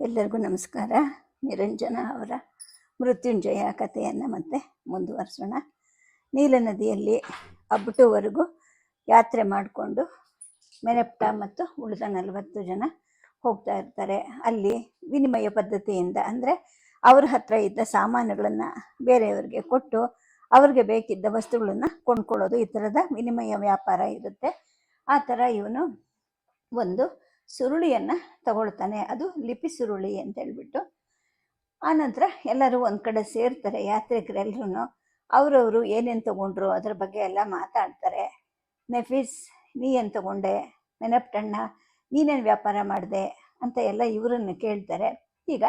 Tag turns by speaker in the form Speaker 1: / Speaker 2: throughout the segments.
Speaker 1: ಎಲ್ಲರಿಗೂ ನಮಸ್ಕಾರ. ನಿರಂಜನ ಅವರ ಮೃತ್ಯುಂಜಯ ಕಥೆಯನ್ನು ಮತ್ತೆ ಮುಂದುವರಿಸೋಣ. ನೀಲ ನದಿಯಲ್ಲಿ ಅಬ್ಬಟುವರೆಗೂ ಯಾತ್ರೆ ಮಾಡಿಕೊಂಡು ಮೆನೆಪ್ಟ ಮತ್ತು ಉಳಿದ ನಲವತ್ತು ಜನ ಹೋಗ್ತಾ ಇರ್ತಾರೆ. ಅಲ್ಲಿ ವಿನಿಮಯ ಪದ್ಧತಿಯಿಂದ ಅಂದರೆ ಅವ್ರ ಹತ್ರ ಇದ್ದ ಸಾಮಾನುಗಳನ್ನು ಬೇರೆಯವ್ರಿಗೆ ಕೊಟ್ಟು ಅವ್ರಿಗೆ ಬೇಕಿದ್ದ ವಸ್ತುಗಳನ್ನು ಕೊಂಡ್ಕೊಳ್ಳೋದು ಈ ಥರದ ವಿನಿಮಯ ವ್ಯಾಪಾರ ಇರುತ್ತೆ. ಆ ಥರ ಇವನು ಒಂದು ಸುರುಳಿಯನ್ನು ತಗೊಳ್ತಾನೆ. ಅದು ಲಿಪಿ ಸುರುಳಿ ಅಂತ ಹೇಳ್ಬಿಟ್ಟು. ಆನಂತರ ಎಲ್ಲರೂ ಒಂದು ಕಡೆ ಸೇರ್ತಾರೆ ಯಾತ್ರಿಕರೆಲ್ಲರೂ ಅವರವರು ಏನೇನು ತಗೊಂಡ್ರು ಅದ್ರ ಬಗ್ಗೆ ಎಲ್ಲ ಮಾತಾಡ್ತಾರೆ. ನೆಫೀಸ್, ನೀ ಏನು ತಗೊಂಡೆ? ಮೆನಪ್ಟಣ್ಣ ನೀನೇನು ವ್ಯಾಪಾರ ಮಾಡಿದೆ? ಅಂತ ಎಲ್ಲ ಇವರನ್ನು ಕೇಳ್ತಾರೆ. ಈಗ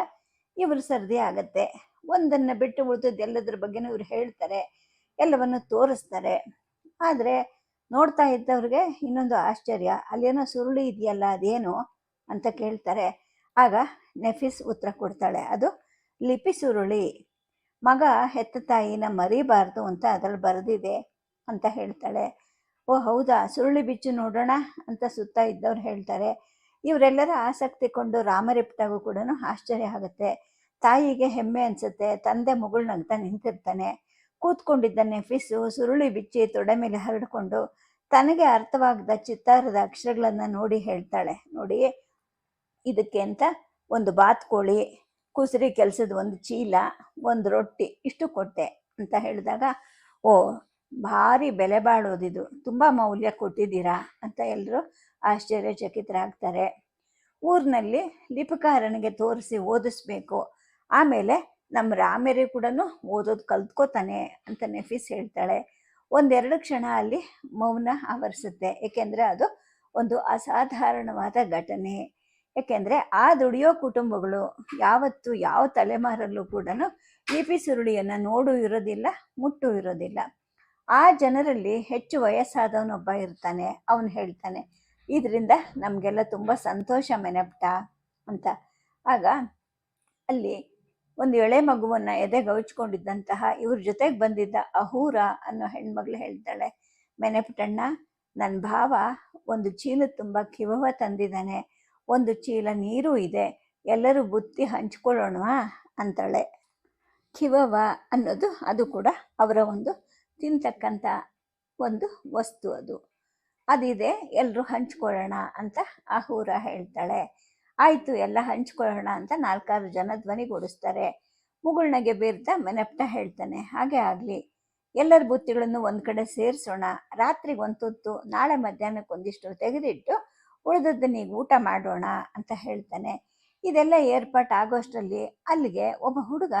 Speaker 1: ಇವರು ಸರದಿ ಆಗತ್ತೆ. ಒಂದನ್ನು ಬಿಟ್ಟು ಉಳಿದದ್ದು ಎಲ್ಲದ್ರ ಬಗ್ಗೆನೂ ಇವ್ರು ಹೇಳ್ತಾರೆ. ಎಲ್ಲವನ್ನು ತೋರಿಸ್ತಾರೆ. ಆದರೆ ನೋಡ್ತಾ ಇದ್ದವ್ರಿಗೆ ಇನ್ನೊಂದು ಆಶ್ಚರ್ಯ. ಅಲ್ಲೇನೋ ಸುರುಳಿ ಇದೆಯಲ್ಲ, ಅದೇನು? ಅಂತ ಕೇಳ್ತಾರೆ. ಆಗ ನೆಫಿಸ್ ಉತ್ತರ ಕೊಡ್ತಾಳೆ. ಅದು ಲಿಪಿ ಸುರುಳಿ. ಮಗ ಹೆತ್ತ ತಾಯಿನ ಮರಿಬಾರ್ದು ಅಂತ ಅದ್ರಲ್ಲಿ ಬರೆದಿದೆ ಅಂತ ಹೇಳ್ತಾಳೆ. ಓ, ಹೌದಾ? ಸುರುಳಿ ಬಿಚ್ಚು ನೋಡೋಣ ಅಂತ ಸುತ್ತ ಇದ್ದವ್ರು ಹೇಳ್ತಾರೆ. ಇವರೆಲ್ಲರ ಆಸಕ್ತಿ ಕೊಂಡು ರಾಮರಿಪ್ಟಾಗೂ ಕೂಡ ಆಶ್ಚರ್ಯ ಆಗುತ್ತೆ. ತಾಯಿಗೆ ಹೆಮ್ಮೆ ಅನಿಸುತ್ತೆ. ತಂದೆ ಮುಗುಳ್ನಗ್ತಾ ನಿಂತಿರ್ತಾನೆ. ಕೂತ್ಕೊಂಡಿದ್ದ ನೆಫಿಸು ಸುರುಳಿ ಬಿಚ್ಚಿ ತೊಡೆ ಮೇಲೆ ಹರಡಿಕೊಂಡು ತನಗೆ ಅರ್ಥವಾಗದ ಚಿತ್ತಾರದ ಅಕ್ಷರಗಳನ್ನು ನೋಡಿ ಹೇಳ್ತಾಳೆ. ನೋಡಿ, ಇದಕ್ಕೆ ಅಂತ ಒಂದು ಬಾತ್ಕೋಳಿ, ಕುಸರಿ ಕೆಲಸದ ಒಂದು ಚೀಲ, ಒಂದು ರೊಟ್ಟಿ, ಇಷ್ಟು ಕೊಟ್ಟೆ ಅಂತ ಹೇಳಿದಾಗ, ಓ, ಭಾರಿ ಬೆಲೆ ಬಾಳೋದಿದು ತುಂಬ ಮೌಲ್ಯ ಕೊಟ್ಟಿದ್ದೀರಾ ಅಂತ ಎಲ್ಲರೂ ಆಶ್ಚರ್ಯಚಕಿತರಾಗ್ತಾರೆ. ಊರಿನಲ್ಲಿ ಲಿಪಿಕಾರನಿಗೆ ತೋರಿಸಿ ಓದಿಸ್ಬೇಕು. ಆಮೇಲೆ ನಮ್ಮ ರಾಮೇರಿ ಕೂಡ ಓದೋದು ಕಲ್ತ್ಕೋತಾನೆ ಅಂತ ನೆಫೀಸ್ ಹೇಳ್ತಾಳೆ. ಒಂದೆರಡು ಕ್ಷಣ ಅಲ್ಲಿ ಮೌನ ಆವರಿಸುತ್ತೆ. ಏಕೆಂದರೆ ಅದು ಒಂದು ಅಸಾಧಾರಣವಾದ ಘಟನೆ. ಏಕೆಂದರೆ ಆ ದುಡಿಯೋ ಕುಟುಂಬಗಳು ಯಾವತ್ತು ಯಾವ ತಲೆಮಾರಲ್ಲೂ ಕೂಡ ಲಿಪಿ ಸುರುಳಿಯನ್ನು ನೋಡು ಇರೋದಿಲ್ಲ, ಮುಟ್ಟು ಇರೋದಿಲ್ಲ. ಆ ಜನರಲ್ಲಿ ಹೆಚ್ಚು ವಯಸ್ಸಾದವನೊಬ್ಬ ಇರ್ತಾನೆ, ಅವನು ಹೇಳ್ತಾನೆ, ಇದರಿಂದ ನಮಗೆಲ್ಲ ತುಂಬ ಸಂತೋಷ, ಮೆನಪ್ಟ ಅಂತ. ಆಗ ಅಲ್ಲಿ ಒಂದು ಎಳೆ ಮಗುವನ್ನು ಎದೆ ಹಚ್ಕೊಂಡಿದ್ದಂತಹ ಇವ್ರ ಜೊತೆಗೆ ಬಂದಿದ್ದ ಅಹೂರ ಅನ್ನೋ ಹೆಣ್ಮಗಳು ಹೇಳ್ತಾಳೆ, ಮೆನೆಪುಟಣ್ಣ ನನ್ನ ಭಾವ ಒಂದು ಚೀಲ ತುಂಬ ಕಿವವ ತಂದಿದ್ದಾನೆ ಒಂದು ಚೀಲ ನೀರು ಇದೆ, ಎಲ್ಲರೂ ಬುತ್ತಿ ಹಂಚ್ಕೊಳ್ಳೋಣವಾ ಅಂತಾಳೆ. ಕಿವವ ಅನ್ನೋದು ಅದು ಕೂಡ ಅವರ ಒಂದು ತಿಂತಕ್ಕಂಥ ಒಂದು ವಸ್ತು ಅದು. ಅದಿದೆ ಎಲ್ಲರೂ ಹಂಚ್ಕೊಳ್ಳೋಣ ಅಂತ ಅಹೂರ ಹೇಳ್ತಾಳೆ. ಆಯಿತು, ಎಲ್ಲ ಹಂಚ್ಕೊಳ್ಳೋಣ ಅಂತ ನಾಲ್ಕಾರು ಜನ ಧ್ವನಿಗೂಡಿಸ್ತಾರೆ ಮುಗುಳ್ನಗೆ ಬೀರ್ತಾ ಮೆನಪ್ಟ ಹೇಳ್ತಾನೆ, ಹಾಗೆ ಆಗಲಿ. ಎಲ್ಲರ ಬುತ್ತಿಗಳನ್ನು ಒಂದು ಕಡೆ ಸೇರಿಸೋಣ. ರಾತ್ರಿಗೆ ಒಂದು ತುತ್ತು ನಾಳೆ ಮಧ್ಯಾಹ್ನಕ್ಕೆ ಒಂದಿಷ್ಟು ತೆಗೆದಿಟ್ಟು ಉಳಿದದ್ದನ್ನ ಈಗ ಊಟ ಮಾಡೋಣ ಅಂತ ಹೇಳ್ತಾನೆ. ಇದೆಲ್ಲ ಏರ್ಪಾಟ್ ಆಗೋಷ್ಟರಲ್ಲಿ ಅಲ್ಲಿಗೆ ಒಬ್ಬ ಹುಡುಗ,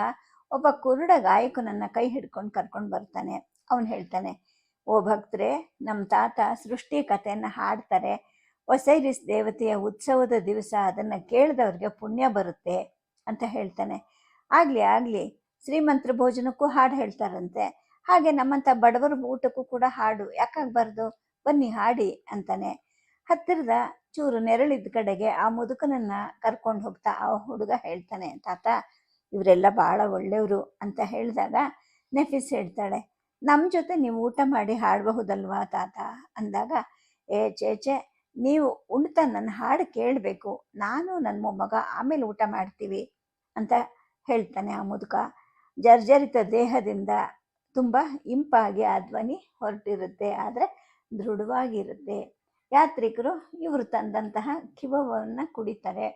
Speaker 1: ಒಬ್ಬ ಕುರುಡ ಗಾಯಕನನ್ನ ಕೈ ಹಿಡ್ಕೊಂಡು ಕರ್ಕೊಂಡು ಬರ್ತಾನೆ. ಅವನು ಹೇಳ್ತಾನೆ, ಓ ಭಕ್ತರೆ ನಮ್ಮ ತಾತ ಸೃಷ್ಟಿ ಕಥೆಯನ್ನು ಹಾಡ್ತಾರೆ. ಒಸೈರಿಸ್ ದೇವತೆಯ ಉತ್ಸವದ ದಿವಸ ಅದನ್ನು ಕೇಳಿದವ್ರಿಗೆ ಪುಣ್ಯ ಬರುತ್ತೆ ಅಂತ ಹೇಳ್ತಾನೆ. ಆಗಲಿ ಆಗಲಿ, ಶ್ರೀಮಂತ್ರ ಭೋಜನಕ್ಕೂ ಹಾಡು ಹೇಳ್ತಾರಂತೆ. ಹಾಗೆ ನಮ್ಮಂಥ ಬಡವರ ಊಟಕ್ಕೂ ಕೂಡ ಹಾಡು. ಯಾಕಾಗಬಾರ್ದು? ಬನ್ನಿ ಹಾಡಿ ಅಂತಾನೆ. ಹತ್ತಿರದ ಚೂರು ನೆರಳಿದ್ದ ಕಡೆಗೆ ಆ ಮುದುಕನನ್ನು ಕರ್ಕೊಂಡು ಹೋಗ್ತಾ ಆ ಹುಡುಗ ಹೇಳ್ತಾನೆ, ತಾತ, ಇವರೆಲ್ಲ ಭಾಳ ಒಳ್ಳೆಯವರು ಅಂತ ಹೇಳಿದಾಗ ನೆಫಿಸ್ ಹೇಳ್ತಾಳೆ ನಮ್ಮ ಜೊತೆ ನೀವು ಊಟ ಮಾಡಿ ಹಾಡಬಹುದಲ್ವಾ ತಾತ? ಅಂದಾಗ, ಏ ಚೇಚೆ ನೀವು ಉಣ್ತಾ ನನ್ನ ಹಾಡು ಕೇಳಬೇಕು, ನಾನು ನನ್ನ ಮೊಮ್ಮಗ ಆಮೇಲೆ ಊಟ ಮಾಡ್ತೀವಿ ಅಂತ ಹೇಳ್ತಾನೆ ಆ ಮುದುಕ. ಜರ್ಜರಿತ ದೇಹದಿಂದ ತುಂಬ ಇಂಪಾಗಿ ಆ ಧ್ವನಿ ಹೊರಟಿರುತ್ತೆ, ಆದರೆ ದೃಢವಾಗಿರುತ್ತೆ. ಯಾತ್ರಿಕರು ಇವರು ತಂದಂತಹ ಕಿವವನ್ನು ಕುಡಿತಾರೆ.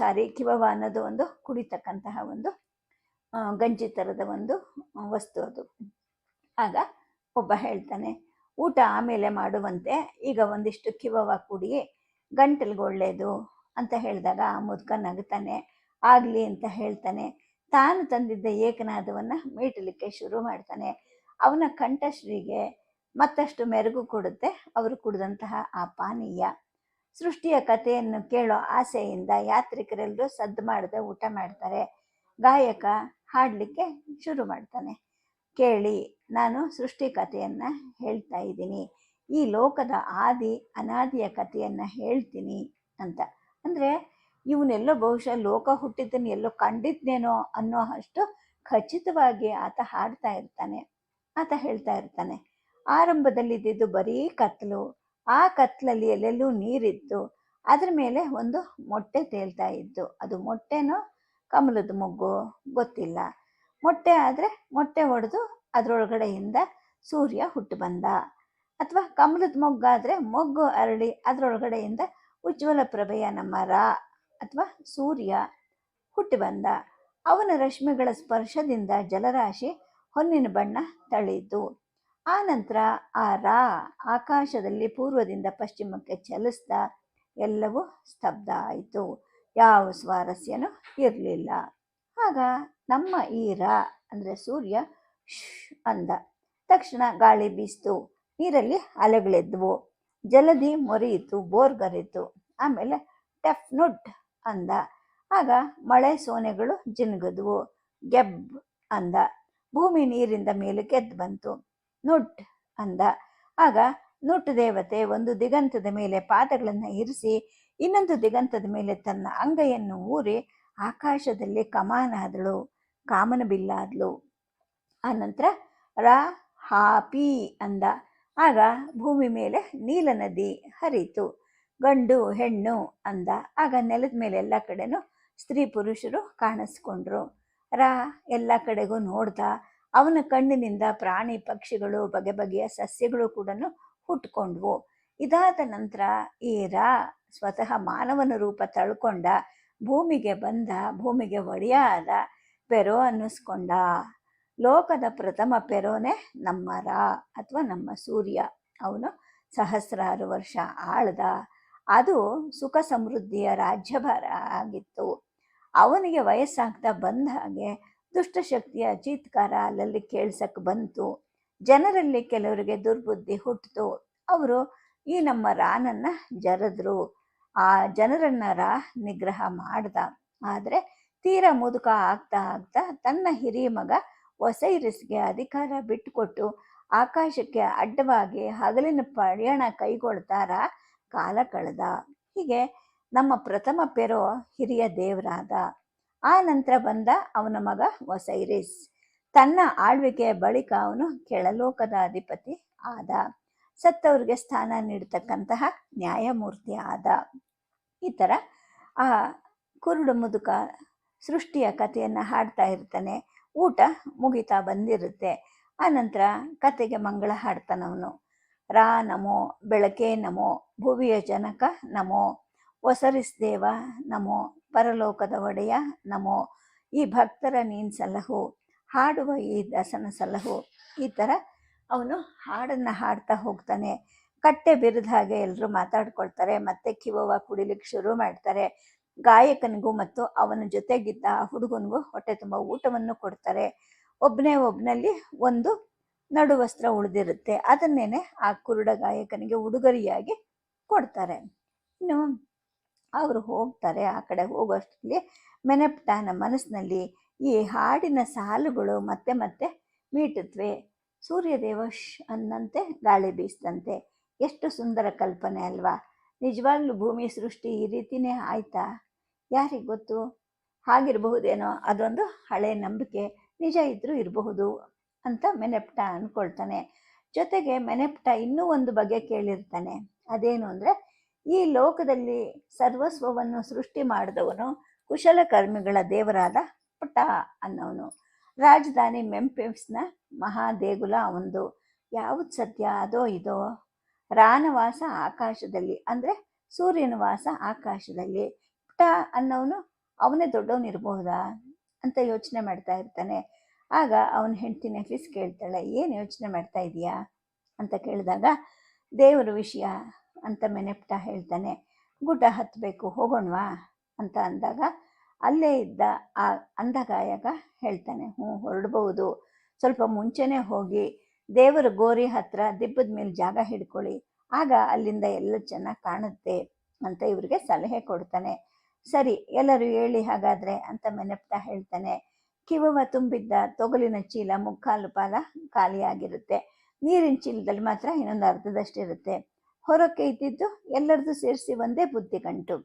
Speaker 1: ಸಾರಿ, ಕಿವವ ಅನ್ನೋದು ಒಂದು ಕುಡಿತಕ್ಕಂತಹ ಒಂದು ಗಂಜಿ ಥರದ ಒಂದು ವಸ್ತು ಅದು. ಆಗ ಒಬ್ಬ ಹೇಳ್ತಾನೆ ಊಟ ಆಮೇಲೆ ಮಾಡುವಂತೆ ಈಗ ಒಂದಿಷ್ಟು ಕಿವವ ಕುಡಿ ಗಂಟಲ್ಗೆ ಒಳ್ಳೆಯದು ಅಂತ ಹೇಳಿದಾಗ ಆ ಮುದುಕ ನಗ್ತಾನೆ, ಆಗಲಿ ಅಂತ ಹೇಳ್ತಾನೆ. ತಾನು ತಂದಿದ್ದ ಏಕನಾದವನ್ನು ಮೀಟಲಿಕ್ಕೆ ಶುರು ಮಾಡ್ತಾನೆ. ಅವನ ಕಂಠಶ್ರೀಗೆ ಮತ್ತಷ್ಟು ಮೆರುಗು ಕೊಡುತ್ತೆ, ಅವರು ಕುಡಿದಂತಹ ಆ ಪಾನೀಯ. ಸೃಷ್ಟಿಯ ಕಥೆಯನ್ನು ಕೇಳೋ ಆಸೆಯಿಂದ ಯಾತ್ರಿಕರೆಲ್ಲರೂ ಸದ್ದು ಮಾಡದೆ ಊಟ ಮಾಡ್ತಾರೆ. ಗಾಯಕ ಹಾಡಲಿಕ್ಕೆ ಶುರು ಮಾಡ್ತಾನೆ. ಕೇಳಿ ನಾನು ಸೃಷ್ಟಿ ಕಥೆಯನ್ನು ಹೇಳ್ತಾ ಇದ್ದೀನಿ. ಈ ಲೋಕದ ಆದಿ ಅನಾದಿಯ ಕಥೆಯನ್ನು ಹೇಳ್ತೀನಿ ಅಂತ. ಅಂದರೆ ಇವನೆಲ್ಲೋ ಬಹುಶಃ ಲೋಕ ಹುಟ್ಟಿದ್ದನ್ನು ಎಲ್ಲೋ ಕಂಡಿದ್ನೇನೋ ಅನ್ನೋ ಅಷ್ಟು ಖಚಿತವಾಗಿ ಆತ ಹಾಡ್ತಾ ಇರ್ತಾನೆ, ಆತ ಹೇಳ್ತಾ ಇರ್ತಾನೆ. ಆರಂಭದಲ್ಲಿ ಇದ್ದಿದ್ದು ಬರೀ ಕತ್ತಲು ಆ ಕತ್ತಲಲ್ಲಿ ಎಲ್ಲೆಲ್ಲೂ ನೀರಿತ್ತು, ಅದ್ರ ಮೇಲೆ ಒಂದು ಮೊಟ್ಟೆ ತೇಲ್ತಾ ಇತ್ತು. ಅದು ಮೊಟ್ಟೆನೋ, ಕಮಲದ ಮೊಗ್ಗು, ಗೊತ್ತಿಲ್ಲ. ಮೊಟ್ಟೆ ಆದರೆ ಮೊಟ್ಟೆ ಒಡೆದು ಅದರೊಳಗಡೆಯಿಂದ ಸೂರ್ಯ ಹುಟ್ಟು ಬಂದ. ಅಥವಾ ಕಮಲದ ಮೊಗ್ಗಾದರೆ ಮೊಗ್ಗು ಅರಳಿ ಅದರೊಳಗಡೆಯಿಂದ ಉಜ್ವಲ ಪ್ರಭೆಯ ನಮ್ಮ ರಾ ಅಥವಾ ಸೂರ್ಯ ಹುಟ್ಟಿ ಬಂದ. ಅವನ ರಶ್ಮಿಗಳ ಸ್ಪರ್ಶದಿಂದ ಜಲರಾಶಿ ಹೊನ್ನಿನ ಬಣ್ಣ ತಳಿತು ಆ ನಂತರ ಆ ರಾ ಆಕಾಶದಲ್ಲಿ ಪೂರ್ವದಿಂದ ಪಶ್ಚಿಮಕ್ಕೆ ಚಲಿಸ್ತಾ ಎಲ್ಲವೂ ಸ್ತಬ್ಧ ಆಯಿತು. ಯಾವ ಸ್ವಾರಸ್ಯನೂ ಇರಲಿಲ್ಲ. ಆಗ ನಮ್ಮ ಈ ರ ಅಂದರೆ ಸೂರ್ಯ ಅಂದ. ತಕ್ಷಣ ಗಾಳಿ ಬೀಸ್ತು. ನೀರಲ್ಲಿ ಅಲೆಗಳೆದ್ವು. ಜಲದಿ ಮೊರೆಯಿತು, ಬೋರ್ಗರಿತು. ಆಮೇಲೆ ಟೆಫ್ ನುಡ್ ಅಂದ. ಆಗ ಮಳೆ ಸೋನೆಗಳು ಜಿನುಗಿದ್ವು. ಗೆಬ್ ಅಂದ. ಭೂಮಿ ನೀರಿಂದ ಮೇಲೆ ಕೆದ್ದು ಬಂತು. ನುಟ್ ಅಂದ. ಆಗ ನುಟ್ ದೇವತೆ ಒಂದು ದಿಗಂತದ ಮೇಲೆ ಪಾದಗಳನ್ನು ಇರಿಸಿ, ಇನ್ನೊಂದು ದಿಗಂತದ ಮೇಲೆ ತನ್ನ ಅಂಗೈಯನ್ನು ಊರಿ ಆಕಾಶದಲ್ಲಿ ಕಮಾನಾದಳು. ಕಾಮನ ಬಿಲ್ಲಾದ್ಲು ಆನಂತರ ರಾ ಹಾಪಿ ಅಂದ. ಆಗ ಭೂಮಿ ಮೇಲೆ ನೀಲ ನದಿ ಹರಿತು. ಗಂಡು ಹೆಣ್ಣು ಅಂದ. ಆಗ ನೆಲದ ಮೇಲೆ ಎಲ್ಲ ಕಡೆನೂ ಸ್ತ್ರೀ ಪುರುಷರು ಕಾಣಿಸ್ಕೊಂಡ್ರು. ರ ಎಲ್ಲ ಕಡೆಗೂ ನೋಡ್ದ. ಅವನ ಕಣ್ಣಿನಿಂದ ಪ್ರಾಣಿ ಪಕ್ಷಿಗಳು, ಬಗೆ ಬಗೆಯ ಸಸ್ಯಗಳು ಕೂಡ ಹುಟ್ಕೊಂಡ್ವು. ಇದಾದ ನಂತರ ಈ ರಾ ಸ್ವತಃ ಮಾನವನ ರೂಪ ತಳ್ಕೊಂಡ. ಭೂಮಿಗೆ ಬಂದ, ಭೂಮಿಗೆ ಒಡೆಯಾದ. ಪೆರೋ ಅನ್ನಿಸ್ಕೊಂಡ. ಲೋಕದ ಪ್ರಥಮ ಪೆರೋನೆ ನಮ್ಮ ರಾ ಅಥವಾ ನಮ್ಮ ಸೂರ್ಯ. ಅವನು ಸಹಸ್ರಾರು ವರ್ಷ ಆಳ್ದ. ಅದು ಸುಖ ಸಮೃದ್ಧಿಯ ರಾಜ್ಯಭಾರ ಆಗಿತ್ತು. ಅವನಿಗೆ ವಯಸ್ಸಾಗ್ತಾ ಬಂದ ಹಾಗೆ ದುಷ್ಟಶಕ್ತಿಯ ಚೀತ್ಕಾರ ಅಲ್ಲಲ್ಲಿ ಕೇಳ್ಸಕ್ಕೆ ಬಂತು. ಜನರಲ್ಲಿ ಕೆಲವರಿಗೆ ದುರ್ಬುದ್ಧಿ ಹುಟ್ಟಿತು. ಅವರು ಈ ನಮ್ಮ ರಾನನ್ನ ಜರದ್ರು. ಆ ಜನರನ್ನ ರಾ ನಿಗ್ರಹ ಮಾಡ್ದ. ಆದರೆ ತೀರಾ ಮುದುಕ ಆಗ್ತಾ ಆಗ್ತಾ ತನ್ನ ಹಿರಿಯ ಮಗ ಒಸೈರಿಸ್ಗೆ ಅಧಿಕಾರ ಬಿಟ್ಟುಕೊಟ್ಟು ಆಕಾಶಕ್ಕೆ ಅಡ್ಡವಾಗಿ ಹಗಲಿನ ಪಯಣ ಕೈಗೊಳ್ತಾರ ಕಾಲ ಕಳೆದ. ಹೀಗೆ ನಮ್ಮ ಪ್ರಥಮ ಪೆರೋ ಹಿರಿಯ ದೇವರಾದ. ಆ ನಂತರ ಬಂದ ಅವನ ಮಗ ಒಸೈರಿಸ್. ತನ್ನ ಆಳ್ವಿಕೆಯ ಬಳಿಕ ಅವನು ಕೆಳಲೋಕದ ಅಧಿಪತಿ ಆದ. ಸತ್ತವರಿಗೆ ಸ್ಥಾನ ನೀಡತಕ್ಕಂತಹ ನ್ಯಾಯಮೂರ್ತಿ ಆದ. ಈ ಥರ ಆ ಕುರುಡು ಮುದುಕ ಸೃಷ್ಟಿಯ ಕಥೆಯನ್ನು ಹಾಡ್ತಾ ಇರ್ತಾನೆ. ಊಟ ಮುಗಿತಾ ಬಂದಿರುತ್ತೆ. ಆನಂತರ ಕತೆಗೆ ಮಂಗಳ ಹಾಡ್ತಾನವನು ರಾ ನಮೋ, ಬೆಳಕೆ ನಮೋ, ಭುವಿಯ ಜನಕ ನಮೋ, ಒಸರಿಸ್ ದೇವ ನಮೋ, ಪರಲೋಕದ ಒಡೆಯ ನಮೋ, ಈ ಭಕ್ತರ ನೀನು ಸಲಹು, ಹಾಡುವ ಈ ದಸನ ಸಲಹು, ಈ ಥರ ಅವನು ಹಾಡನ್ನು ಹಾಡ್ತಾ ಹೋಗ್ತಾನೆ. ಕಟ್ಟೆ ಬಿರಿದ ಹಾಗೆ ಎಲ್ಲರೂ ಮಾತಾಡ್ಕೊಳ್ತಾರೆ, ಮತ್ತೆ ಕಿವವ ಕುಡಿಲಿಕ್ಕೆ ಶುರು ಮಾಡ್ತಾರೆ. ಗಾಯಕನಿಗೂ ಮತ್ತು ಅವನ ಜೊತೆಗಿದ್ದ ಹುಡುಗನಿಗೂ ಹೊಟ್ಟೆ ತುಂಬ ಊಟವನ್ನು ಕೊಡ್ತಾರೆ. ಒಬ್ಬನೇ ಒಬ್ಬನಲ್ಲಿ ಒಂದು ನಡುವಸ್ತ್ರ ಉಳಿದಿರುತ್ತೆ. ಅದನ್ನೇನೆ ಆ ಕುರುಡ ಗಾಯಕನಿಗೆ ಉಡುಗೊರೆಯಾಗಿ ಕೊಡ್ತಾರೆ. ಇನ್ನು ಅವರು ಹೋಗ್ತಾರೆ. ಆ ಕಡೆ ಹೋಗೋಷ್ಟರಲ್ಲಿ ಮೆನೆಪ್ಟಾನ ಮನಸ್ಸಿನಲ್ಲಿ ಈ ಹಾಡಿನ ಸಾಲುಗಳು ಮತ್ತೆ ಮತ್ತೆ ಮೀಟುತ್ತವೆ ಸೂರ್ಯದೇವ ಶ್ ಅನ್ನಂತೆ, ಗಾಳಿ ಬೀಸ್ತಂತೆ ಎಷ್ಟು ಸುಂದರ ಕಲ್ಪನೆ ಅಲ್ವಾ. ನಿಜವಾಗ್ಲೂ ಭೂಮಿ ಸೃಷ್ಟಿ ಈ ರೀತಿನೇ ಆಯ್ತಾ? ಯಾರಿಗೆ ಗೊತ್ತು? ಹಾಗಿರಬಹುದೇನೋ ಅದೊಂದು ಹಳೆ ನಂಬಿಕೆ, ನಿಜ ಇದ್ರೂ ಇರಬಹುದು ಅಂತ ಮೆನೆಪ್ಟ ಅಂದ್ಕೊಳ್ತಾನೆ ಜೊತೆಗೆ ಮೆನೆಪ್ಟ ಇನ್ನೂ ಒಂದು ಬಗೆ ಕೇಳಿರ್ತಾನೆ. ಅದೇನು ಅಂದರೆ, ಈ ಲೋಕದಲ್ಲಿ ಸರ್ವಸ್ವವನ್ನು ಸೃಷ್ಟಿ ಮಾಡಿದವನು ಕುಶಲಕರ್ಮಿಗಳ ದೇವರಾದ ಪುಟ ಅನ್ನೋನು ರಾಜಧಾನಿ ಮೆಂಫಿಸ್ನ ಮಹಾದೇಗುಲ ಅವನದು ಯಾವುದು ಸತ್ಯ? ಅದೋ ಇದೋ. ರಾನವಾಸ ಆಕಾಶದಲ್ಲಿ ಅಂದರೆ ಸೂರ್ಯನ ವಾಸ ಆಕಾಶದಲ್ಲಿ. ಪುಟ ಅನ್ನೋನು ಅವನೇ ದೊಡ್ಡವನಿರಬಹುದಾ ಅಂತ ಯೋಚನೆ ಮಾಡ್ತಾ ಇರ್ತಾನೆ. ಆಗ ಅವನ ಹೆಂಡತಿ ನೆಫೀಸ್ ಕೇಳ್ತಾಳೆ, ಏನು ಯೋಚನೆ ಮಾಡ್ತಾ ಇದೀಯಾ? ಅಂತ ಕೇಳಿದಾಗ, ದೇವರ ವಿಷಯ ಅಂತ ಮೆನೆಪ್ಟ ಹೇಳ್ತಾನೆ, ಗುಡ್ಡ ಹತ್ತಬೇಕು ಹೋಗೋಣವಾ? ಅಂತ ಅಂದಾಗ, ಅಲ್ಲೇ ಇದ್ದ ಆ ಅಂಧಗಾಯಕ ಹೇಳ್ತಾನೆ, ಹ್ಞೂ ಹೊರಡ್ಬಹುದು ಸ್ವಲ್ಪ ಮುಂಚೆನೇ ಹೋಗಿ ದೇವರ ಗೋರಿ ಹತ್ರ ದಿಬ್ಬದ ಮೇಲೆ ಜಾಗ ಹಿಡ್ಕೊಳ್ಳಿ. ಆಗ ಅಲ್ಲಿಂದ ಎಲ್ಲ ಚೆನ್ನಾಗಿ ಕಾಣುತ್ತೆ ಅಂತ ಇವ್ರಿಗೆ ಸಲಹೆ ಕೊಡ್ತಾನೆ. ಸರಿ, ಎಲ್ಲರೂ ಹೇಳಿ ಹಾಗಾದ್ರೆ ಅಂತ ಮೆನಪ್ತಾ ಹೇಳ್ತಾನೆ. ಕಿವವ ತುಂಬಿದ್ದ ತೊಗಲಿನ ಚೀಲ ಮುಕ್ಕಾಲು ಪಾಲ ಖಾಲಿಯಾಗಿರುತ್ತೆ. ನೀರಿನ ಚೀಲದಲ್ಲಿ ಮಾತ್ರ ಇನ್ನೊಂದು ಅರ್ಧದಷ್ಟಿರುತ್ತೆ. ಹೊರಕ್ಕೆ ಇದ್ದಿದ್ದು ಎಲ್ಲರದು ಸೇರಿಸಿ ಒಂದೇ ಬುದ್ಧಿ ಗಂಟು.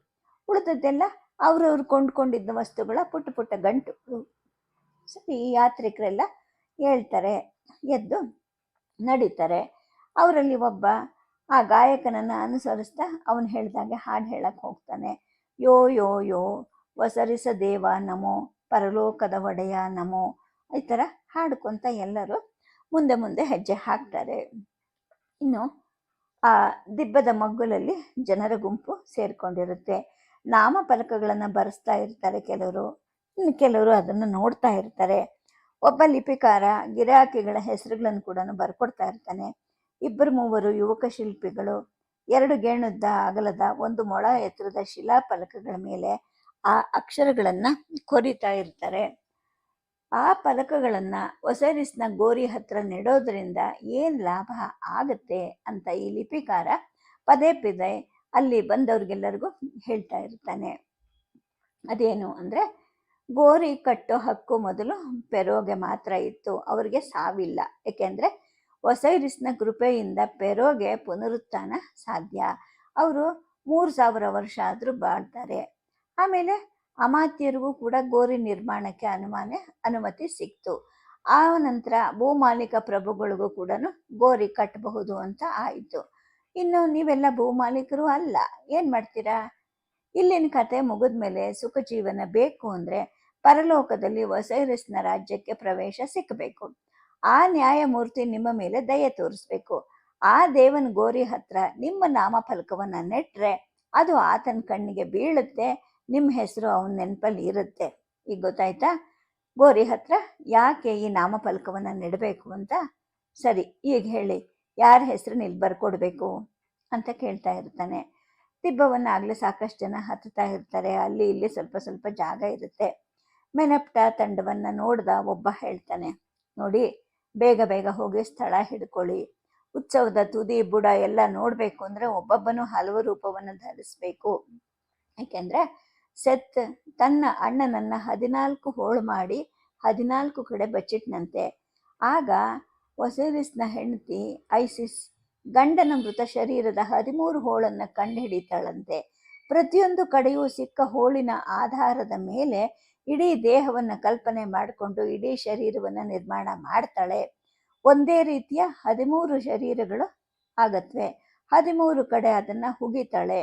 Speaker 1: ಉಳಿದದ್ದೆಲ್ಲ ಅವ್ರವ್ರು ಕೊಂಡ್ಕೊಂಡಿದ್ದ ವಸ್ತುಗಳ ಪುಟ್ಟ ಪುಟ್ಟ ಗಂಟು. ಸರಿ ಯಾತ್ರಿಕರೆಲ್ಲ ಹೇಳ್ತಾರೆ, ಎದ್ದು ನಡೀತಾರೆ. ಅವರಲ್ಲಿ ಒಬ್ಬ ಆ ಗಾಯಕನನ್ನು ಅನುಸರಿಸ್ತಾ ಅವನು ಹೇಳಿದಾಗೆ ಹಾಡು ಹೇಳಕ್ಕೆ ಹೋಗ್ತಾನೆ. ಯೋ ಯೋ ಯೋ ವಸರಿಸ ದೇವ ನಮೋ ಪರಲೋಕದ ಒಡೆಯ ನಮೋ ಈ ಥರ ಹಾಡ್ಕೊತ ಎಲ್ಲರೂ ಮುಂದೆ ಮುಂದೆ ಹೆಜ್ಜೆ ಹಾಕ್ತಾರೆ. ಇನ್ನು ಆ ದಿಬ್ಬದ ಮಗ್ಗುಲಲ್ಲಿ ಜನರ ಗುಂಪು ಸೇರಿಕೊಂಡಿರುತ್ತೆ. ನಾಮಫಲಕಗಳನ್ನು ಬರೆಸ್ತಾ ಇರ್ತಾರೆ ಕೆಲವರು. ಇನ್ನು ಕೆಲವರು ಅದನ್ನು ನೋಡ್ತಾ ಇರ್ತಾರೆ. ಒಬ್ಬ ಲಿಪಿಕಾರ ಗಿರಾಕಿಗಳ ಹೆಸರುಗಳನ್ನು ಕೂಡ ಬರ್ಕೊಡ್ತಾ ಇರ್ತಾನೆ. ಇಬ್ಬರು ಮೂವರು ಯುವಕ ಶಿಲ್ಪಿಗಳು. ಎರಡು ಗೇಣುದ್ದ ಅಗಲದ ಒಂದು ಮೊಳ ಎತ್ತರದ ಶಿಲಾಫಲಕಗಳ ಮೇಲೆ ಆ ಅಕ್ಷರಗಳನ್ನು ಕೊರಿತಾ ಇರ್ತಾರೆ. ಆ ಫಲಕಗಳನ್ನು ಒಸರಿಸ್ನ ಗೋರಿ ಹತ್ರ ನೆಡೋದ್ರಿಂದ ಏನು ಲಾಭ ಆಗತ್ತೆ ಅಂತ ಈ ಲಿಪಿಕಾರ ಪದೇ ಪದೇ ಅಲ್ಲಿ ಬಂದವ್ರಿಗೆಲ್ಲರಿಗೂ ಹೇಳ್ತಾ ಇರ್ತಾನೆ. ಅದೇನು ಅಂದರೆ ಗೋರಿ ಕಟ್ಟೋ ಹಕ್ಕು ಮೊದಲು ಪೆರೋಗೆ ಮಾತ್ರ ಇತ್ತು, ಅವರಿಗೆ ಸಾವಿಲ್ಲ. ಏಕೆಂದ್ರೆ ಒಸೈರಿಸ್ನ ಕೃಪೆಯಿಂದ ಪೆರೋಗೆ ಪುನರುತ್ಥಾನ ಸಾಧ್ಯ. ಅವರು ಮೂರು ಸಾವಿರ ವರ್ಷ ಆದರೂ ಬಾಳ್ತಾರೆ. ಆಮೇಲೆ ಅಮಾತ್ಯರಿಗೂ ಕೂಡ ಗೋರಿ ನಿರ್ಮಾಣಕ್ಕೆ ಅನುಮಾನ, ಅನುಮತಿ ಸಿಕ್ತು. ಆ ನಂತರ ಭೂಮಾಲಿಕ ಪ್ರಭುಗಳಿಗೂ ಕೂಡ ಗೋರಿ ಕಟ್ಟಬಹುದು ಅಂತ ಆಯಿತು. ಇನ್ನು ನೀವೆಲ್ಲ ಭೂಮಾಲೀಕರು ಅಲ್ಲ, ಏನು ಮಾಡ್ತೀರಾ? ಇಲ್ಲಿನ ಕತೆ ಮುಗಿದ್ಮೇಲೆ ಸುಖ ಜೀವನ ಬೇಕು ಅಂದರೆ ಪರಲೋಕದಲ್ಲಿ ವಸೈರಸ್ನ ರಾಜ್ಯಕ್ಕೆ ಪ್ರವೇಶ ಸಿಕ್ಕಬೇಕು ಆ ನ್ಯಾಯಮೂರ್ತಿ ನಿಮ್ಮ ಮೇಲೆ ದಯೆ ತೋರಿಸ್ಬೇಕು. ಆ ದೇವನ ಗೋರಿ ಹತ್ರ ನಿಮ್ಮ ನಾಮಫಲಕವನ್ನು ನೆಟ್ಟರೆ ಅದು ಆತನ ಕಣ್ಣಿಗೆ ಬೀಳುತ್ತೆ ನಿಮ್ಮ ಹೆಸರು ಅವನ ನೆನಪಲ್ಲಿ ಇರುತ್ತೆ. ಈಗ ಗೊತ್ತಾಯ್ತಾ? ಗೋರಿ ಹತ್ರ ಯಾಕೆ ಈ ನಾಮಫಲಕವನ್ನು ನೆಡಬೇಕು ಅಂತ? ಸರಿ, ಈಗ ಹೇಳಿ, ಯಾರ ಹೆಸರು ಇಲ್ಲಿ ಬರ್ಕೊಡ್ಬೇಕು ಅಂತ ಕೇಳ್ತಾ ಇರ್ತಾನೆ. ತಿಬ್ಬವನ್ನ ಆಗ್ಲೇ ಸಾಕಷ್ಟು ಜನ ಹತ್ತುತ್ತಾ ಇರ್ತಾರೆ, ಅಲ್ಲಿ ಇಲ್ಲಿ ಸ್ವಲ್ಪ ಸ್ವಲ್ಪ ಜಾಗ ಇರುತ್ತೆ. ಮೆನಪ್ಟ ತಂಡವನ್ನ ನೋಡ್ದ ಒಬ್ಬ ಹೇಳ್ತಾನೆ. ನೋಡಿ ಬೇಗ ಬೇಗ ಹೋಗಿ ಸ್ಥಳ ಹಿಡ್ಕೊಳ್ಳಿ. ಉತ್ಸವದ ತುದಿ, ಬುಡ ಎಲ್ಲ ನೋಡಬೇಕು ಅಂದ್ರೆ ಒಬ್ಬೊಬ್ಬನು ಹಲವು ರೂಪವನ್ನು ಧರಿಸ್ಬೇಕು. ಯಾಕೆಂದ್ರೆ ಸೆತ್ ತನ್ನ ಅಣ್ಣನನ್ನ ಹದಿನಾಲ್ಕು ಹೋಳು ಮಾಡಿ ಹದಿನಾಲ್ಕು ಕಡೆ ಬಚ್ಚಿಟ್ನಂತೆ. ಆಗ ಒಸಿರಿಸ್ನ ಹೆಂಡತಿ ಐಸಿಸ್ ಗಂಡನ ಮೃತ ಶರೀರದ ಹದಿಮೂರು ಹೋಳನ್ನ ಕಂಡುಹಿಡಿತಾಳಂತೆ ಪ್ರತಿಯೊಂದು ಕಡೆಯೂ ಸಿಕ್ಕ ಹೋಳಿನ ಆಧಾರದ ಮೇಲೆ ಇಡೀ ದೇಹವನ್ನು ಕಲ್ಪನೆ ಮಾಡಿಕೊಂಡು ಇಡೀ ಶರೀರವನ್ನು ನಿರ್ಮಾಣ ಮಾಡ್ತಾಳೆ. ಒಂದೇ ರೀತಿಯ ಹದಿಮೂರು ಶರೀರಗಳು ಆಗತ್ವೆ. ಹದಿಮೂರು ಕಡೆ ಅದನ್ನು ಹುಗಿತಾಳೆ.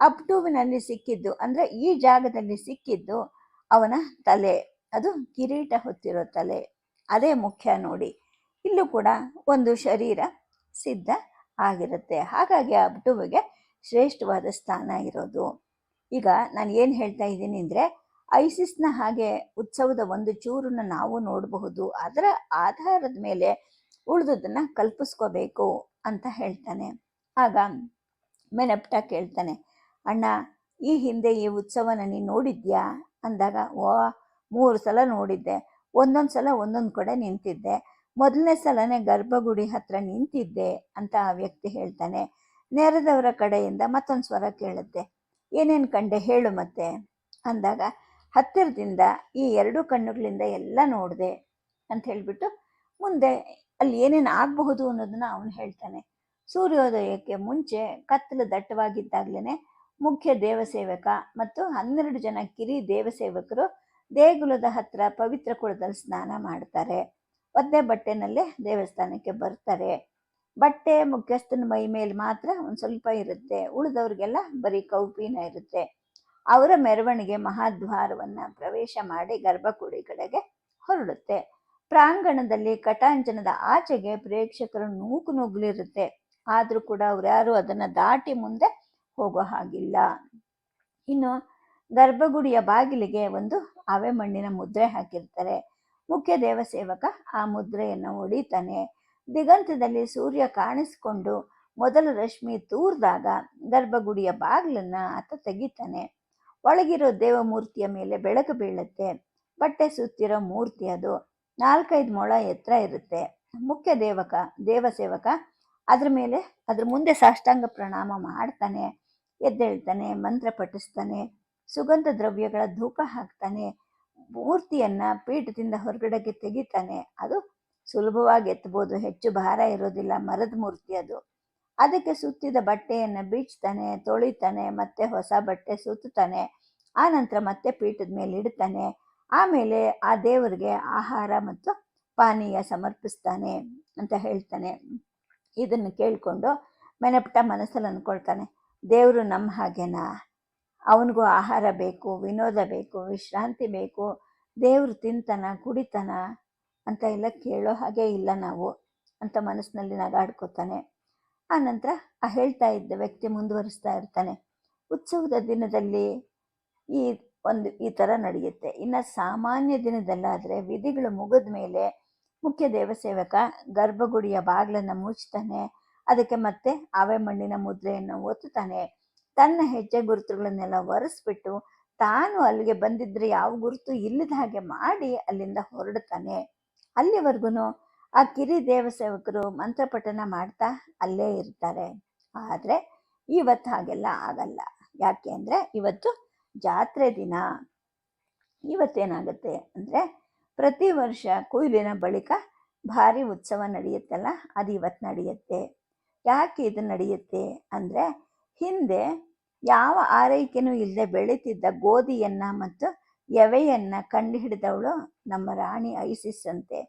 Speaker 1: ಅಪ್ಟೂವಿನಲ್ಲಿ ಸಿಕ್ಕಿದ್ದು ಅಂದರೆ ಈ ಜಾಗದಲ್ಲಿ ಸಿಕ್ಕಿದ್ದು ಅವನ ತಲೆ. ಅದು ಕಿರೀಟ ಹೊತ್ತಿರೋ ತಲೆ. ಅದೇ ಮುಖ್ಯ ನೋಡಿ. ಇಲ್ಲೂ ಕೂಡ ಒಂದು ಶರೀರ ಸಿದ್ಧ ಆಗಿರುತ್ತೆ. ಹಾಗಾಗಿ ಅಬ್ಟುವಿಗೆ ಶ್ರೇಷ್ಠವಾದ ಸ್ಥಾನ ಇರೋದು. ಈಗ ನಾನು ಏನು ಹೇಳ್ತಾ ಇದ್ದೀನಿ ಅಂದರೆ ಐಸಿಸ್ನ ಹಾಗೆ ಉತ್ಸವದ ಒಂದು ಚೂರನ್ನು ನಾವು ನೋಡಬಹುದು. ಅದರ ಆಧಾರದ ಮೇಲೆ ಉಳಿದದನ್ನು ಕಲ್ಪಿಸ್ಕೋಬೇಕು ಅಂತ ಹೇಳ್ತಾನೆ. ಆಗ ಮೆನಪ್ಟ ಕೇಳ್ತಾನೆ, ಅಣ್ಣ, ಈ ಹಿಂದೆ ಈ ಉತ್ಸವನ ನೀನು ನೋಡಿದ್ಯಾ? ಅಂದಾಗ, ಓ, ಮೂರು ಸಲ ನೋಡಿದ್ದೆ. ಒಂದೊಂದು ಸಲ ಒಂದೊಂದು ಕಡೆ ನಿಂತಿದ್ದೆ. ಮೊದಲನೇ ಸಲನೇ ಗರ್ಭಗುಡಿ ಹತ್ರ ನಿಂತಿದ್ದೆ ಅಂತ ಆ ವ್ಯಕ್ತಿ ಹೇಳ್ತಾನೆ. ನೆರೆದವರ ಕಡೆಯಿಂದ ಮತ್ತೊಂದು ಸ್ವರ ಕೇಳುತ್ತೆ. ಏನೇನು ಕಂಡೆ ಹೇಳು ಮತ್ತೆ? ಅಂದಾಗ ಹತ್ತಿರದಿಂದ ಈ ಎರಡು ಕಣ್ಣುಗಳಿಂದ ಎಲ್ಲ ನೋಡಿದೆ ಅಂತ ಹೇಳಿಬಿಟ್ಟು ಮುಂದೆ ಅಲ್ಲಿ ಏನೇನು ಆಗಬಹುದು ಅನ್ನೋದನ್ನ ಅವನು ಹೇಳ್ತಾನೆ. ಸೂರ್ಯೋದಯಕ್ಕೆ ಮುಂಚೆ ಕತ್ತಲು ದಟ್ಟವಾಗಿದ್ದಾಗಲೇ ಮುಖ್ಯ ದೇವಸೇವಕ ಮತ್ತು ಹನ್ನೆರಡು ಜನ ಕಿರಿ ದೇವಸೇವಕರು ದೇಗುಲದ ಹತ್ರ ಪವಿತ್ರ ಕುಳದಲ್ಲಿ ಸ್ನಾನ ಮಾಡ್ತಾರೆ. ಒದ್ದೆ ಬಟ್ಟೆನಲ್ಲೇ ದೇವಸ್ಥಾನಕ್ಕೆ ಬರ್ತಾರೆ. ಬಟ್ಟೆ ಮುಖ್ಯಸ್ಥನ ಮೈ ಮೇಲೆ ಮಾತ್ರ ಒಂದು ಸ್ವಲ್ಪ ಇರುತ್ತೆ. ಉಳಿದವ್ರಿಗೆಲ್ಲ ಬರೀ ಕೌಪಿನ ಇರುತ್ತೆ. ಅವರ ಮೆರವಣಿಗೆ ಮಹಾದ್ವಾರವನ್ನ ಪ್ರವೇಶ ಮಾಡಿ ಗರ್ಭಗುಡಿ ಕಡೆಗೆ ಹೊರಡುತ್ತೆ. ಪ್ರಾಂಗಣದಲ್ಲಿ ಕಟಾಂಜನದ ಆಚೆಗೆ ಪ್ರೇಕ್ಷಕರು ನೂಕು ನುಗ್ಲಿರುತ್ತೆ. ಆದ್ರೂ ಕೂಡ ಯಾರು ಅದನ್ನ ದಾಟಿ ಮುಂದೆ ಹೋಗೋ ಹಾಗಿಲ್ಲ. ಇನ್ನು ಗರ್ಭಗುಡಿಯ ಬಾಗಿಲಿಗೆ ಒಂದು ಅವೆ ಮಣ್ಣಿನ ಮುದ್ರೆ ಹಾಕಿರ್ತಾರೆ. ಮುಖ್ಯ ದೇವಸೇವಕ ಆ ಮುದ್ರೆಯನ್ನು ಹೊಡಿತಾನೆ ದಿಗಂತದಲ್ಲಿ ಸೂರ್ಯ ಕಾಣಿಸ್ಕೊಂಡು ಮೊದಲ ರಶ್ಮಿ ತೂರ್ದಾಗ ಗರ್ಭಗುಡಿಯ ಬಾಗಿಲನ್ನ ಆತ ತೆಗಿತಾನೆ. ಒಳಗಿರೋ ದೇವಮೂರ್ತಿಯ ಮೇಲೆ ಬೆಳಕು ಬೀಳುತ್ತೆ. ಬಟ್ಟೆ ಸುತ್ತಿರೋ ಮೂರ್ತಿ ಅದು. ನಾಲ್ಕೈದು ಮೊಳ ಎತ್ತರ ಇರುತ್ತೆ. ಮುಖ್ಯ ದೇವಕ ದೇವಸೇವಕ ಅದ್ರ ಮೇಲೆ, ಅದ್ರ ಮುಂದೆ ಸಾಷ್ಟಾಂಗ ಪ್ರಣಾಮ ಮಾಡ್ತಾನೆ. ಎದ್ದೇಳ್ತಾನೆ, ಮಂತ್ರ ಪಠಿಸ್ತಾನೆ, ಸುಗಂಧ ದ್ರವ್ಯಗಳ ಧೂಪ ಹಾಕ್ತಾನೆ, ಮೂರ್ತಿಯನ್ನ ಪೀಠದಿಂದ ಹೊರಗಡೆಗೆ ತೆಗಿತಾನೆ. ಅದು ಸುಲಭವಾಗಿ ಎತ್ತಬಹುದು ಹೆಚ್ಚು ಭಾರ ಇರೋದಿಲ್ಲ ಮರದ ಮೂರ್ತಿ ಅದು. ಅದಕ್ಕೆ ಸುತ್ತಿದ ಬಟ್ಟೆಯನ್ನು ಬೀಚ್ತಾನೆ, ತೊಳಿತಾನೆ, ಮತ್ತೆ ಹೊಸ ಬಟ್ಟೆ ಸುತ್ತಾನೆ ಆ ನಂತರ ಮತ್ತೆ ಪೀಠದ ಮೇಲೆ ಇಡ್ತಾನೆ. ಆಮೇಲೆ ಆ ದೇವರಿಗೆ ಆಹಾರ ಮತ್ತು ಪಾನೀಯ ಸಮರ್ಪಿಸ್ತಾನೆ ಅಂತ ಹೇಳ್ತಾನೆ. ಇದನ್ನು ಕೇಳಿಕೊಂಡು ಮೆನಪುಟ ಮನಸ್ಸಲ್ಲಿ ಅಂದ್ಕೊಳ್ತಾನೆ, ದೇವರು ನಮ್ಮ ಹಾಗೇನಾ? ಅವನಿಗೂ ಆಹಾರ ಬೇಕು, ವಿನೋದ ಬೇಕು, ವಿಶ್ರಾಂತಿ ಬೇಕು. ದೇವರು ತಿಂತಾನ, ಕುಡಿತಾನ? ಅಂತ ಎಲ್ಲ ಕೇಳೋ ಹಾಗೆ ಇಲ್ಲ ನಾವು ಅಂತ ಮನಸ್ಸಿನಲ್ಲಿ ನಗಾಡ್ಕೋತಾನೆ. ಆ ನಂತರ ಆ ಹೇಳ್ತಾ ಇದ್ದ ವ್ಯಕ್ತಿ ಮುಂದುವರಿಸ್ತಾ ಇರ್ತಾನೆ. ಉತ್ಸವದ ದಿನದಲ್ಲಿ ಈ ಒಂದು, ಈ ಥರ ನಡೆಯುತ್ತೆ. ಇನ್ನು ಸಾಮಾನ್ಯ ದಿನದಲ್ಲಾದರೆ ವಿಧಿಗಳು ಮುಗಿದ ಮೇಲೆ ಮುಖ್ಯ ದೇವಸೇವಕ ಗರ್ಭಗುಡಿಯ ಬಾಗಿಲನ್ನು ಮುಚ್ತಾನೆ. ಅದಕ್ಕೆ ಮತ್ತೆ ಅವೆ ಮಣ್ಣಿನ ಮುದ್ರೆಯನ್ನು ಒತ್ತುತ್ತಾನೆ. ತನ್ನ ಹೆಜ್ಜೆ ಗುರುತುಗಳನ್ನೆಲ್ಲ ಒರೆಸ್ಬಿಟ್ಟು ತಾನು ಅಲ್ಲಿಗೆ ಬಂದಿದ್ರೆ ಯಾವ ಗುರುತು ಇಲ್ಲದ ಹಾಗೆ ಮಾಡಿ ಅಲ್ಲಿಂದ ಹೊರಡ್ತಾನೆ ಅಲ್ಲಿವರೆಗೂ ಆ ಕಿರಿ ದೇವಸೇವಕರು ಮಂತ್ರಪಠನ ಮಾಡ್ತಾ ಅಲ್ಲೇ ಇರ್ತಾರೆ. ಆದರೆ ಇವತ್ತು ಹಾಗೆಲ್ಲ ಆಗಲ್ಲ. ಯಾಕೆ ಅಂದರೆ ಇವತ್ತು ಜಾತ್ರೆ ದಿನ. ಇವತ್ತೇನಾಗುತ್ತೆ ಅಂದರೆ ಪ್ರತಿ ವರ್ಷ ಕೊಯ್ಲಿನ ಬಳಿಕ ಭಾರಿ ಉತ್ಸವ ನಡೆಯುತ್ತಲ್ಲ, ಅದು ಇವತ್ತು ನಡೆಯುತ್ತೆ. ಯಾಕೆ ಇದು ನಡೆಯುತ್ತೆ ಅಂದರೆ ಹಿಂದೆ ಯಾವ ಆರೈಕೆನೂ ಇಲ್ಲದೆ ಬೆಳೀತಿದ್ದ ಗೋಧಿಯನ್ನು ಮತ್ತು ಎವೆಯನ್ನು ಕಂಡುಹಿಡಿದವಳು ನಮ್ಮ ರಾಣಿ ಐಸಿಸ್ ಅಂತೆ.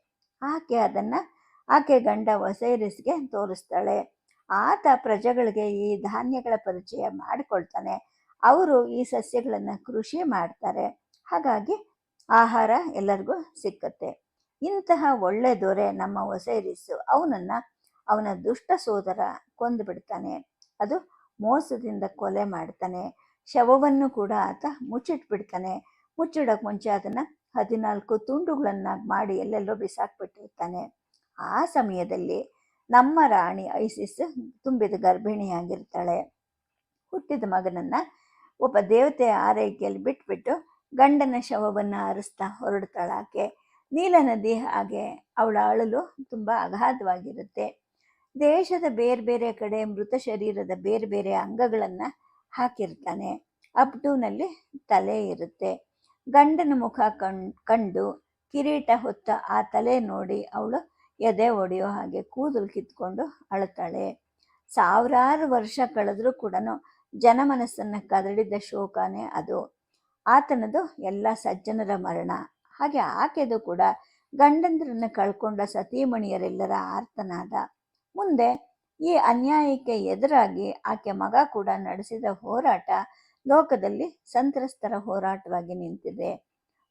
Speaker 1: ಆಕೆ ಅದನ್ನು ಆಕೆ ಗಂಡ ಒಸೈರಿಸ್ಗೆ ತೋರಿಸ್ತಾಳೆ. ಆತ ಪ್ರಜೆಗಳಿಗೆ ಈ ಧಾನ್ಯಗಳ ಪರಿಚಯ ಮಾಡಿಕೊಳ್ತಾನೆ. ಅವರು ಈ ಸಸ್ಯಗಳನ್ನು ಕೃಷಿ ಮಾಡ್ತಾರೆ. ಹಾಗಾಗಿ ಆಹಾರ ಎಲ್ಲರಿಗೂ ಸಿಕ್ಕತ್ತೆ. ಇಂತಹ ಒಳ್ಳೆ ದೊರೆ ನಮ್ಮ ಒಸೈರಿಸು ಅವನನ್ನು ಅವನ ದುಷ್ಟ ಸೋದರ ಕೊಂದು ಬಿಡ್ತಾನೆ. ಅದು ಮೋಸದಿಂದ ಕೊಲೆ ಮಾಡ್ತಾನೆ. ಶವವನ್ನು ಕೂಡ ಆತ ಮುಚ್ಚಿಟ್ಬಿಡ್ತಾನೆ. ಮುಚ್ಚಿಡೋಕೆ ಮುಂಚೆ ಅದನ್ನು ಹದಿನಾಲ್ಕು ತುಂಡುಗಳನ್ನಾಗಿ ಮಾಡಿ ಎಲ್ಲೆಲ್ಲೋ ಬಿಸಾಕ್ಬಿಟ್ಟಿರ್ತಾನೆ. ಆ ಸಮಯದಲ್ಲಿ ನಮ್ಮ ರಾಣಿ ಐಸಿಸ್ ತುಂಬಿದ ಗರ್ಭಿಣಿಯಾಗಿರ್ತಾಳೆ. ಹುಟ್ಟಿದ ಮಗನನ್ನು ಒಬ್ಬ ದೇವತೆಯ ಆರೈಕೆಯಲ್ಲಿ ಬಿಟ್ಬಿಟ್ಟು ಗಂಡನ ಶವವನ್ನು ಅರಿಸ್ತಾ ಹೊರಡ್ತಾಳಾಕೆ ನೀಲ ನದಿ ಹಾಗೆ ಅವಳ ಅಳಲು ತುಂಬ ಅಗಾಧವಾಗಿರುತ್ತೆ. ದೇಶದ ಬೇರೆ ಬೇರೆ ಕಡೆ ಮೃತ ಶರೀರದ ಬೇರೆ ಬೇರೆ ಅಂಗಗಳನ್ನು ಹಾಕಿರ್ತಾನೆ. ಅಬ್ಡೂನಲ್ಲಿ ತಲೆ ಇರುತ್ತೆ. ಗಂಡನ ಮುಖ ಕಣ್, ಕಂಡು ಕಿರೀಟ ಹೊತ್ತ ಆ ತಲೆ ನೋಡಿ ಅವಳು ಎದೆ ಒಡೆಯೋ ಹಾಗೆ ಕೂದಲು ಕಿತ್ಕೊಂಡು ಅಳುತ್ತಾಳೆ. ಸಾವಿರಾರು ವರ್ಷ ಕಳೆದ್ರೂ ಕೂಡ ಜನಮನಸ್ಸನ್ನು ಕದಡಿದ ಶೋಕನೇ ಅದು. ಆತನದು ಎಲ್ಲ ಸಜ್ಜನರ ಮರಣ. ಹಾಗೆ ಆಕೆದು ಕೂಡ ಗಂಡಂದ್ರನ್ನು ಕಳ್ಕೊಂಡ ಸತೀಮಣಿಯರೆಲ್ಲರ ಆರ್ತನಾದ. ಮುಂದೆ ಈ ಅನ್ಯಾಯಕ್ಕೆ ಎದುರಾಗಿ ಆಕೆ ಮಗ ಕೂಡ ನಡೆಸಿದ ಹೋರಾಟ ಲೋಕದಲ್ಲಿ ಸಂತ್ರಸ್ತರ ಹೋರಾಟವಾಗಿ ನಿಂತಿದೆ.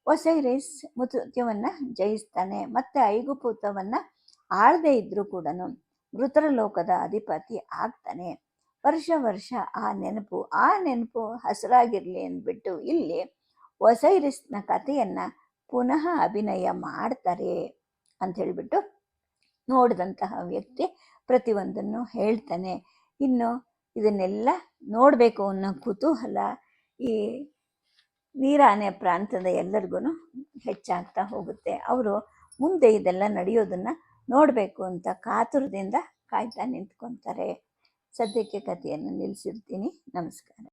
Speaker 1: ಒಸೈರಿಸ್ ಮೃತ್ಯುವನ್ನು ಜಯಿಸ್ತಾನೆ, ಮತ್ತೆ ಐಗುಪೂತವನ್ನು ಆಳದೇ ಇದ್ದರೂ ಕೂಡ ಮೃತರ ಲೋಕದ ಅಧಿಪತಿ ಆಗ್ತಾನೆ. ವರ್ಷ ವರ್ಷ ಆ ನೆನಪು ಆ ನೆನಪು ಹಸಿರಾಗಿರಲಿ ಅಂದ್ಬಿಟ್ಟು ಇಲ್ಲಿ ಒಸೈರಿಸ್ನ ಕಥೆಯನ್ನು ಪುನಃ ಅಭಿನಯ ಮಾಡ್ತಾರೆ ಅಂತ ಹೇಳಿಬಿಟ್ಟು ನೋಡಿದಂತಹ ವ್ಯಕ್ತಿ ಪ್ರತಿಯೊಂದನ್ನು ಹೇಳ್ತಾನೆ. ಇನ್ನು ಇದನ್ನೆಲ್ಲ ನೋಡಬೇಕು ಅನ್ನೋ ಕುತೂಹಲ ಈ ನೀರಾನೆ ಪ್ರಾಂತದ ಎಲ್ಲರಿಗೂ ಹೆಚ್ಚಾಗ್ತಾ ಹೋಗುತ್ತೆ. ಅವರು ಮುಂದೆ ಇದೆಲ್ಲ ನಡೆಯೋದನ್ನು ನೋಡಬೇಕು ಅಂತ ಕಾತುರದಿಂದ ಕಾಯ್ತಾ ನಿಂತ್ಕೊತಾರೆ. ಸದ್ಯಕ್ಕೆ ಕಥೆಯನ್ನು ನಿಲ್ಲಿಸಿರ್ತೀನಿ. ನಮಸ್ಕಾರ.